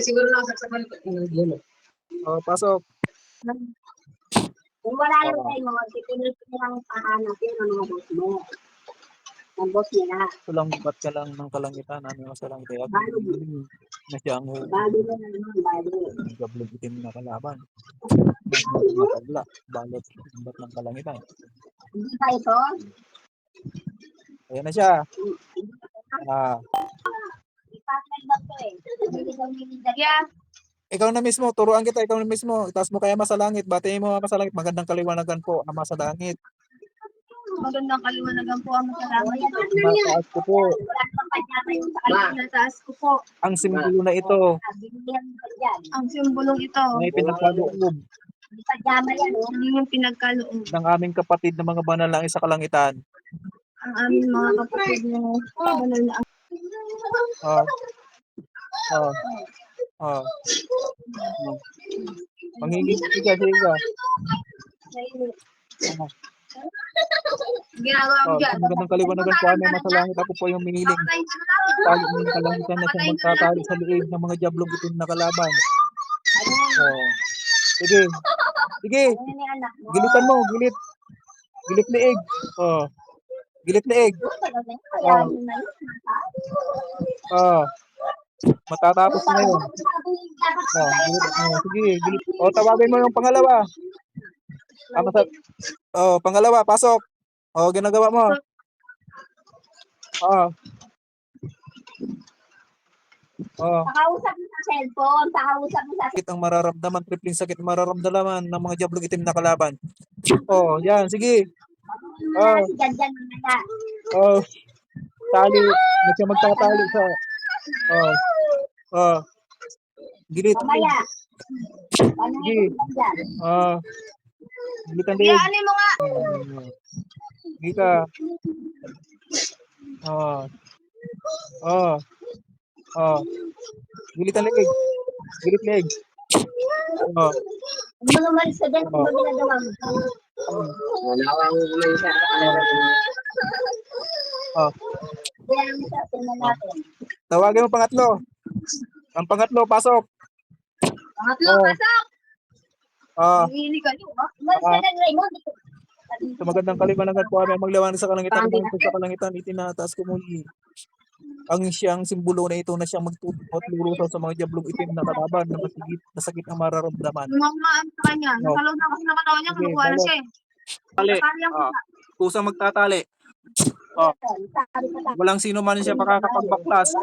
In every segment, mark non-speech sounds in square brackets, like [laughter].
Siguro nakasaksakan ko. Yun. Oh, pasok. Kung wala yung tayo mo, titinit ko lang pahanap yun ang mga boss mo. Ang boss nila. Sulangbat ka lang ng kalangitan. Ano yung sa langit? Kaya na siya ang Bago na naman, bago. gablog itim na kalaban. Matagla. Balot. Sulangbat ng kalangitan. Hindi pa ito? Ayan na siya. Ah, Ba ito eh? Minigyan. ikaw na mismo, turuan kita, ikaw na mismo. Itaas mo kaya ama sa langit, batiin mo ama sa langit. Magandang kaliwanagan po, ama sa langit. Magandang kaliwanagan po ang masalamat. Mataas ko po. Sa. Nataas ko po Ang simbolo na ito ang simbolong ito. May. Ano yung pinagkaloob ng aming kapatid na mga banal lang sa kalangitan. ang aming mga kapatid na banal na Oh. Oh. Oh. Manghingi ka, sige ka. Oh. ginagawa Oh, dyan. magandang kaliwanagan sa langit. Ako po yung miniling. Tayo ng kalangitan na siyang magtatali sa liig ng mga jablong itim na kalaban. Oh. Sige. Sige. Ano? Gilitan mo, gilit. Gilit liig. Oh. Gilit na yun. Oh. Matatapos na yun. Oh, gilit. Oh, sige, gilit. Oh, tawagin mo yung pangalawa. Tama sa... Oh, pangalawa, pasok. Oh, ginagawa mo. Oh. Oh, Pakausap mo sa cellphone. Pakausap mo sa sakit ang mararamdaman, tripling sakit ang mararamdaman ng mga jablong itim na kalaban. Oh, yan, sige. cellphone. Si mamaya. Oh. Tali, na siya magtatali sa Oh. Oh. Gilit. Mamaya. Janjan? Oh. Gilitan din. Ano mo nga? Gita. Oh. Oh. Oh. Gilitan leg. Gilit leg. Oh. Mga malis ka dyan, Oh. ba ginagawa mo? Nawa ko may isa. Oh. Tawagin mo pangatlo. Ang pangatlo, pasok. Pangatlo, Oh. pasok! Ah, Hindi ka ka dyan, Raymond. sa magandang kaliwanagan po kami magliwanag sa kalangitan ng sa kalangitan itinataas ko muli. Ang siyang simbolo na ito na siyang magtutok at lurusaw sa mga jablong itim na kalaban na masigit na sakit ang mararamdaman. Lumamaan sa kanya. Oh. Nakalaw na kasi nakatawan niya, Sige, kinukuha na siya eh. Tali. Ah, kusa. kusang magtatali. Oh, walang sino man siya makakapagbaklas.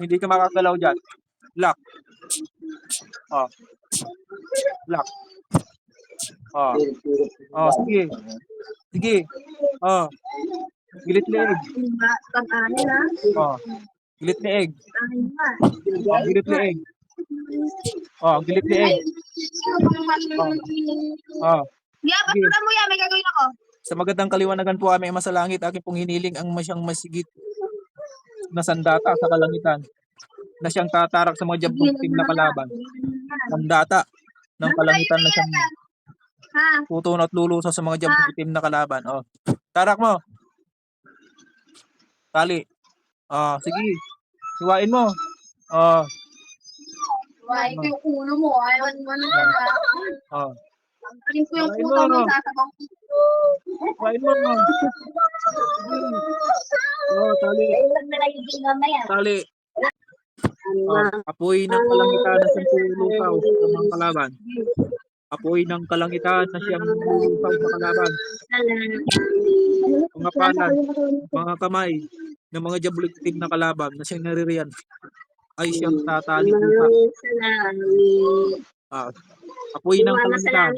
Hindi ka makagalaw dyan. Lock. Oh. Lock. Oh. Oh, sige. Sige. Oh. Gilit leeg. Diba? Pag-anin ha? Oh. Gilit. Anin ba? Oh, gilit leeg. Oh, gilit leeg. Oh. Yeah, ba't Sige. ka mo yan? May gagawin ako. Sa magandang kaliwanagan po aming ama sa langit, aking pong hiniling ang masyang masigit na sandata sa kalangitan na siyang tatarak sa mga jablong itim na kalaban. Sandata ng kalangitan na siyang Ha? tutuno at lulusa sa mga jablong itim na kalaban. Oh. Tarak mo. Tali. Oh, sige. Hiwain mo. Oh, Why ko yung ulo mo? Ayaw mo na oh. Tanggalin ko yung Ay, puto no. mo sa sabang Hiwain mo. Oh, tali. Raymond na lang yung gingaw na yan. Tali. Ano Oh, apoy ng kalangitan na siyang lulusaw sa mga kalaban. Apoy ng kalangitan na siyang lulusaw sa kalaban. Mga palad, mga kamay ng mga jablong itim na kalaban na siyang naririyan ay siyang tatali sa ah, apoy ng kalangitan.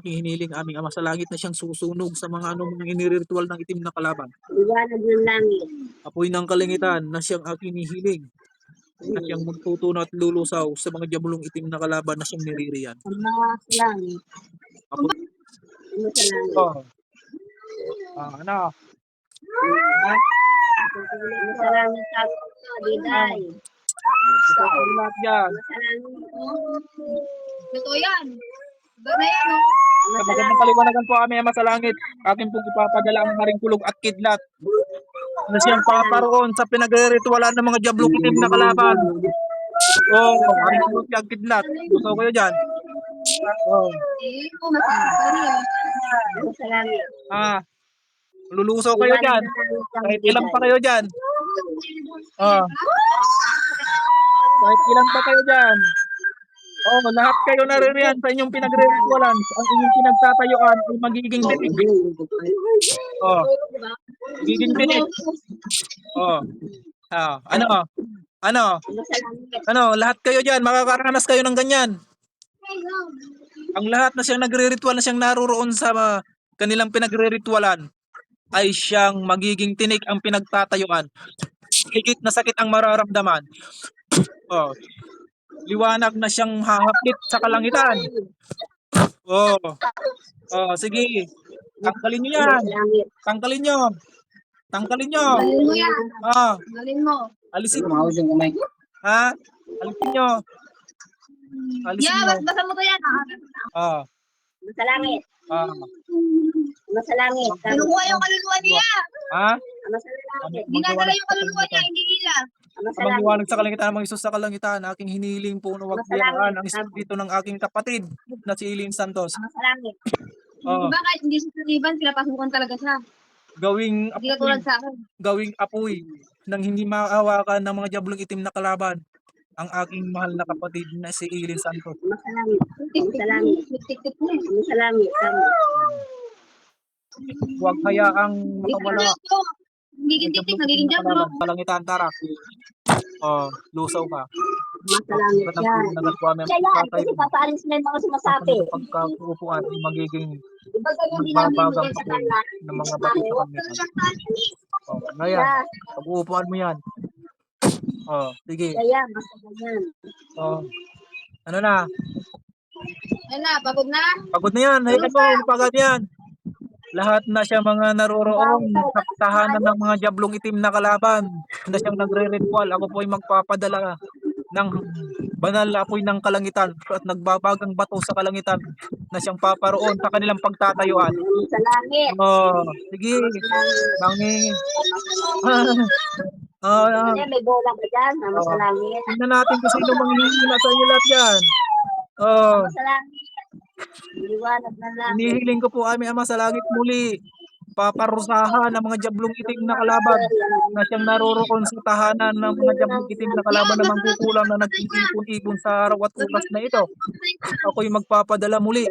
Aking hiniling aming ama sa langit na siyang susunog sa mga ano mga iniritual ng itim na kalaban. Liwanag ng langit. Apoy ng kalangitan na siyang aking hihiling na siyang magtutuno at lulusaw sa mga jablong itim na kalaban na siyang niririyan. Ama sa langit. Apoy Ama sa langit. Oh. Ah, ano? Ama sa langit sa Buday. Ito po lahat yan. Ama sa langit. Totoo yan. Gana yan, oh. Ama Sa sa magandang kaliwanagan po kami, Ama sa Langit, akin pong ipapadala ang haring kulog at kidlat na siyang paparoon sa pinag-ritualan ng mga jablong itim na kalaban Oh, haring kulot yung kidlat. Dyan. Oh, Eh, ito masakali eh. Nasa langit. ah. Lulusaw kayo dyan. Kahit ilan pa kayo dyan. Oh. Kahit ilan pa kayo dyan. Oh, lahat kayo naririyan sa inyong pinagre-ritualan. Ang inyong pinagtatayuan ay magiging dinig. Oh. Magiging dinig. Oh. Ah, ano? Ano? Langit. Ano? Lahat kayo dyan. Makakaranas kayo ng ganyan. Ang lahat na siyang nagre-ritual na siyang naroroon sa uh, kanilang pinagre-ritualan ay siyang magiging tinik ang pinagtatayuan. Higit na sakit ang mararamdaman. Oh. Liwanag na siyang hahaplit sa kalangitan. Oh. Oh, sige. Tanggalin niyo yan. Tanggalin niyo. Tanggalin niyo. Galin mo yan. Ah, Galin mo. alisin. Kamay. Ha? Alisin niyo. Alisin Yeah, niyo. bas basa mo to yan. ah. Ah, Nasa langit. ah. Nasa langit. Kinukuha yung kaluluwa niya. Ha? Nasa langit. Dinadala yung kaluluwa niya, hindi nila. Amang langit. liwanag sa kalangitan, amang Isus sa kalangitan, aking hiniling po na huwag biyaan ang espiritu ng aking kapatid na si Eileen Santos. Nasa langit. Oh, [coughs] Bakit hindi sa saliban, pinapasukan talaga siya. gawing apoy, sa akin. gawing apoy nang hindi maawakan ng mga diablong itim na kalaban ang aking mahal na kapatid na si Eileen Santos. Nasa langit. Nasa langit. Tik-tik mo. Nasa langit. Tama. Huwag hayaang makawala ka Nagiging tik-tik, nagiging na jablo. Kalangitan, tara. Oh, lusaw ka. Nasa langit Ba't yan. Siya yan. Kasi papaalis na yung mga sumasabi. Pagkakuupuan ay magiging magbabagang kanila? ng mga bato sa kalangitan. Oh, ngayon, Yeah. pag-uupuan mo yan. Oh, sige. Kaya, basta ganyan. Oh. Ano na? Yan na, pagod na. Pagod na yan. Hayaan mo, pagod yan. Lahat na siya mga naroroon sa tahanan ng mga jablong itim na kalaban na siyang nagre-ritual. Ako po ay magpapadala ng banal na apoy ng kalangitan at nagbabagang bato sa kalangitan na siyang paparoon sa kanilang pagtatayuan. Sa langit. Oh, sige. Bangi. [laughs] Ah, ah, Kaya may bola ka dyan. Nama sa Oo. langit. tingnan natin kung sino manghihina sa inyo lahat yan. Oh, sa langit. Liwanag na langit. Inihiling ko po aming Ama sa langit muli. Paparusahan ng mga jablong itim na kalaban na siyang naroroon sa tahanan ng mga jablong itim na kalaban na mangkukulam na nag-iipon-ipon sa araw at oras na ito. Ako'y magpapadala muli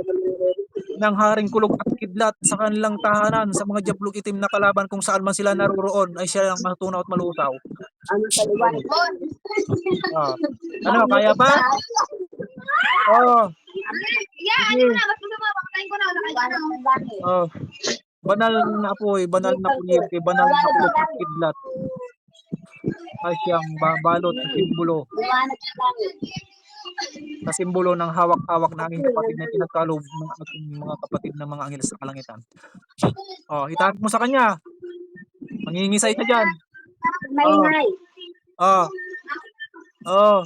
ng haring kulog at kidlat sa kanilang tahanan sa mga jablong itim na kalaban kung saan man sila naroroon ay siya ang matunaw at malusaw. Ano sa. Ah. Ano, kaya pa? [laughs] Oh, Yeah, ano na, basta mo, pakatayin ko na. Ng langit. oh. Banal na apoy, banal na punyete, banal na at kidlat. Ay siyang babalot sa simbolo Liwanag ng langit. sa simbolo ng hawak-hawak na aking kapatid na pinagkaloob ng aking mga kapatid ng mga anghel sa kalangitan. Oh, itapit mo sa kanya. Mangingisay ka dyan. May. Oh. Oh.